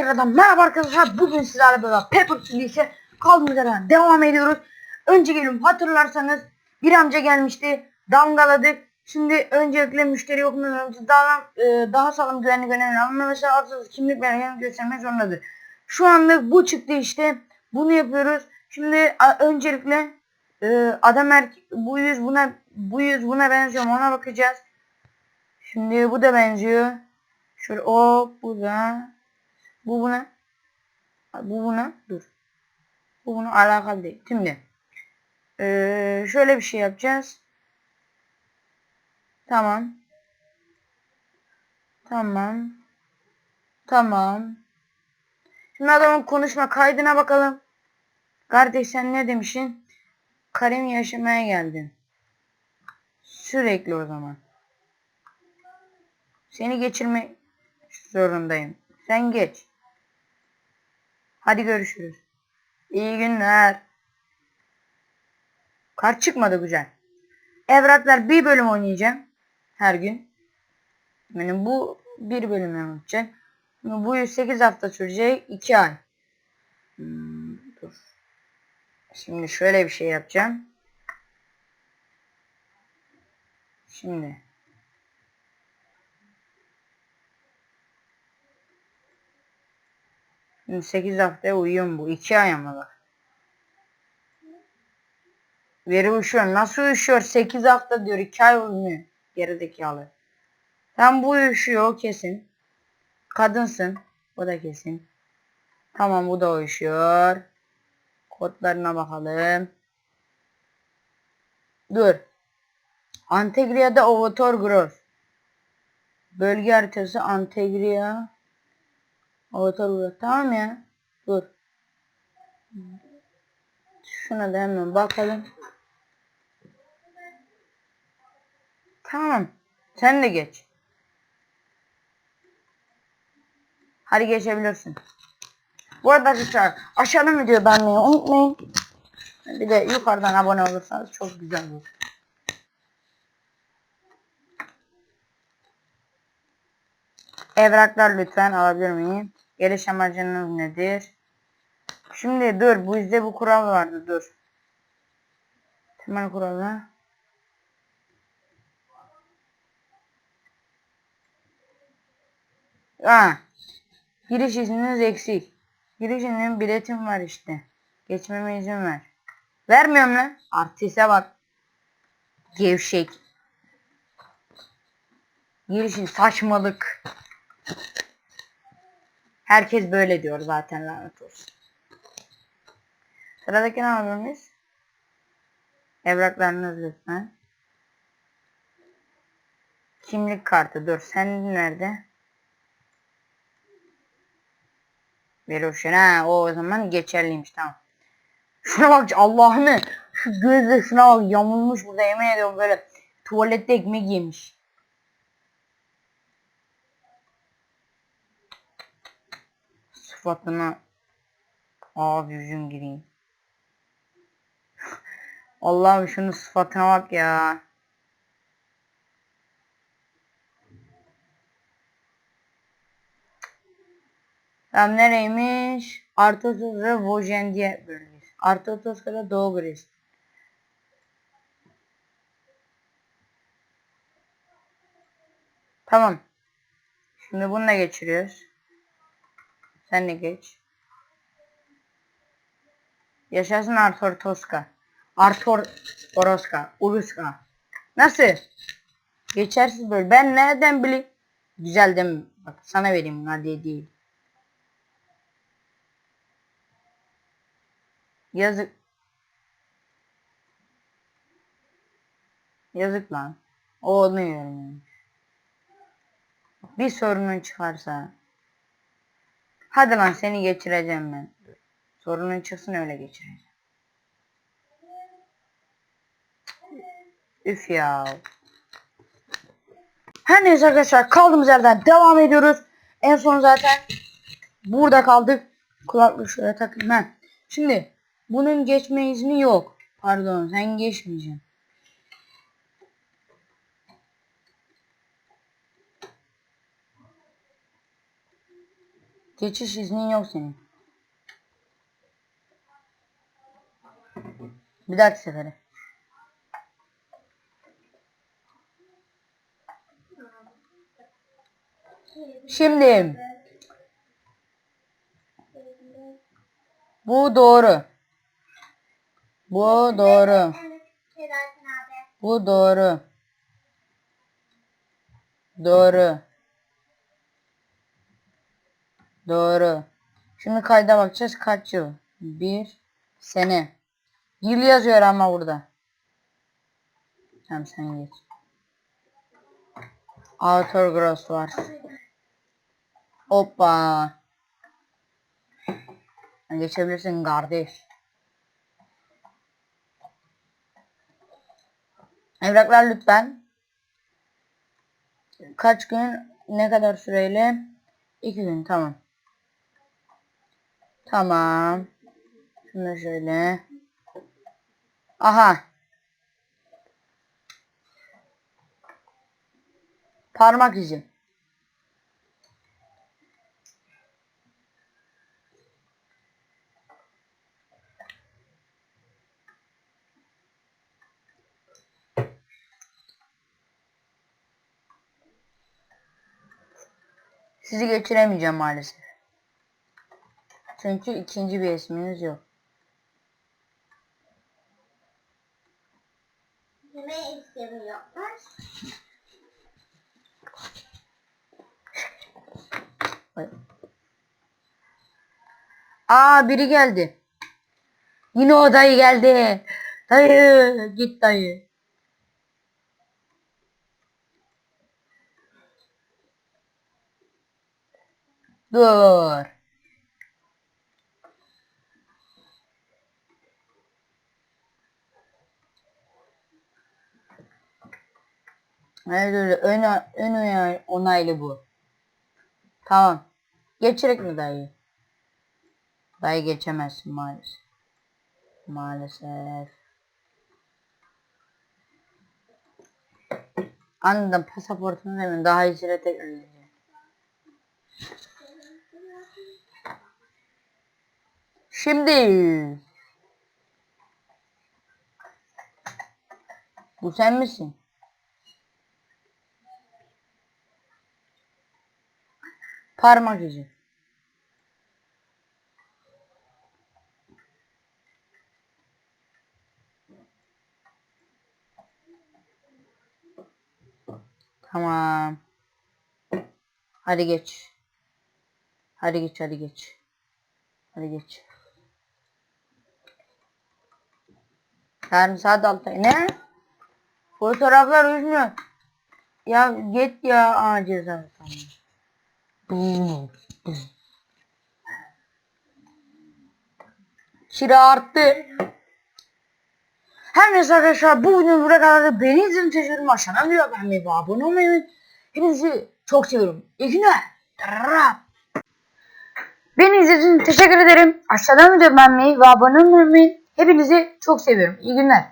tekrardan merhaba arkadaşlar. Bugün sizlerle beraber Pepper Killis'e kaldığımız yerden devam ediyoruz. Önce gelin hatırlarsanız bir amca gelmişti. Damgaladık. Şimdi öncelikle müşteri okumadan önce daha, e, daha sağlam güvenlik önemli ama mesela kimlik belgelerini göstermek zorundadır. Şu anda bu çıktı işte. Bunu yapıyoruz. Şimdi öncelikle e, adam erk bu yüz buna bu yüz buna benziyor mu ona bakacağız. Şimdi bu da benziyor. Şöyle o bu da bu buna bu buna dur. Bu buna alakalı değil. Şimdi ee, şöyle bir şey yapacağız. Tamam. Tamam. Tamam. Şimdi adamın konuşma kaydına bakalım. Kardeş sen ne demişsin? Karim yaşamaya geldin. Sürekli o zaman. Seni geçirmek zorundayım. Sen geç. Hadi görüşürüz. İyi günler. Kart çıkmadı güzel. Evraklar bir bölüm oynayacağım. Her gün. Yani bu bir bölüm olacak. Bu 108 hafta sürecek. 2 ay. Hmm, dur. Şimdi şöyle bir şey yapacağım. Şimdi. Şimdi 8 haftaya uyuyorum bu. 2 ay ama bak. Veri uyuşuyor. Nasıl uyuşuyor? 8 hafta diyor. 2 ay uyumuyor. Gerizekalı. Tam bu uyuşuyor kesin. Kadınsın. O da kesin. Tamam bu da uyuşuyor. Kodlarına bakalım. Dur. Antegria'da Ovator Gross. Bölge haritası Antegria. Avatar Gross. Tamam ya. Dur. Şuna da hemen bakalım. Tamam. Sen de geç. Hadi geçebilirsin. Bu arada arkadaşlar aşağıdan video beğenmeyi unutmayın. Bir de yukarıdan abone olursanız çok güzel olur. Evraklar lütfen alabilir miyim? Geliş amacınız nedir? Şimdi dur bu bizde bu kural vardı dur. Temel kuralı. Ha. Giriş izniniz eksik. Giriş izninin biletim var işte. Geçmeme izin ver. Vermiyorum lan. Artiste bak. Gevşek. Girişin saçmalık. Herkes böyle diyor zaten lanet olsun. Sıradaki ne yapıyoruz? Evraklarınız lütfen. Kimlik kartı dur. Sen nerede? Veroşen ha o zaman geçerliymiş tamam. Şuna bak Allah'ını şu gözle şuna bak yamulmuş burada yemin ediyorum böyle tuvalette ekmek yemiş. Sıfatına Abi yüzüm gireyim. Allah'ım şunun sıfatına bak ya. Tam nereymiş? Artotos ve Vojendiye bölgesi. Artotos kadar Doğu Gres. Tamam. Şimdi bunu da geçiriyoruz. Sen de geç. Yaşasın Arthur Tosca. Arthur Oroska. Uruska. Nasıl? Geçersiz böyle. Ben nereden bileyim? Güzel değil mi? Bak sana vereyim hadi değil. Yazık. Yazık lan. O onu yani. Bir sorunun çıkarsa. Hadi lan seni geçireceğim ben. Sorunun çıksın öyle geçireceğim. Üf ya. Her neyse arkadaşlar kaldığımız yerden devam ediyoruz. En son zaten burada kaldık. Kulaklık şöyle takayım. Heh. Şimdi bunun geçme izni yok. Pardon sen geçmeyeceksin. Geçiş iznin yok senin. Bir dahaki sefere. Şimdi bu doğru. Bu doğru. Bu doğru. Doğru. Doğru. Şimdi kayda bakacağız. Kaç yıl? Bir sene. Yıl yazıyor ama burada. Tamam sen geç. Outer Gross var. Hoppa. Geçebilirsin kardeş. Evraklar lütfen. Kaç gün? Ne kadar süreyle? İki gün tamam. Tamam. Şunu şöyle. Aha. Parmak izi. Sizi geçiremeyeceğim maalesef. Çünkü ikinci bir isminiz yok. Ne istemiyorlar? Aa biri geldi. Yine o dayı geldi. Dayı git dayı. Dur. Evet öyle ön, ön onay- onaylı bu. Tamam. Geçerek mi dayı? Dayı geçemezsin maalesef. Maalesef. Anladım pasaportunu hemen daha iyisine tekrar. Şimdi bu sen misin? Parmak izi. Tamam. Hadi geç. Hadi geç, hadi geç. Hadi geç. Yarın saat 6. Ne? Fotoğraflar üzmüyor. Ya git ya. Aa ceza. Tamam. Kira arttı. Her neyse arkadaşlar bu videonun buraya kadar da beni izlediğiniz için teşekkür ederim. Bir beğenmeyi ve abone olmayı unutmayın. Hepinizi çok seviyorum. İyi günler. Beni izlediğiniz için teşekkür ederim. Aşağıdan video beğenmeyi ve abone olmayı unutmayın. Hepinizi çok seviyorum. İyi günler.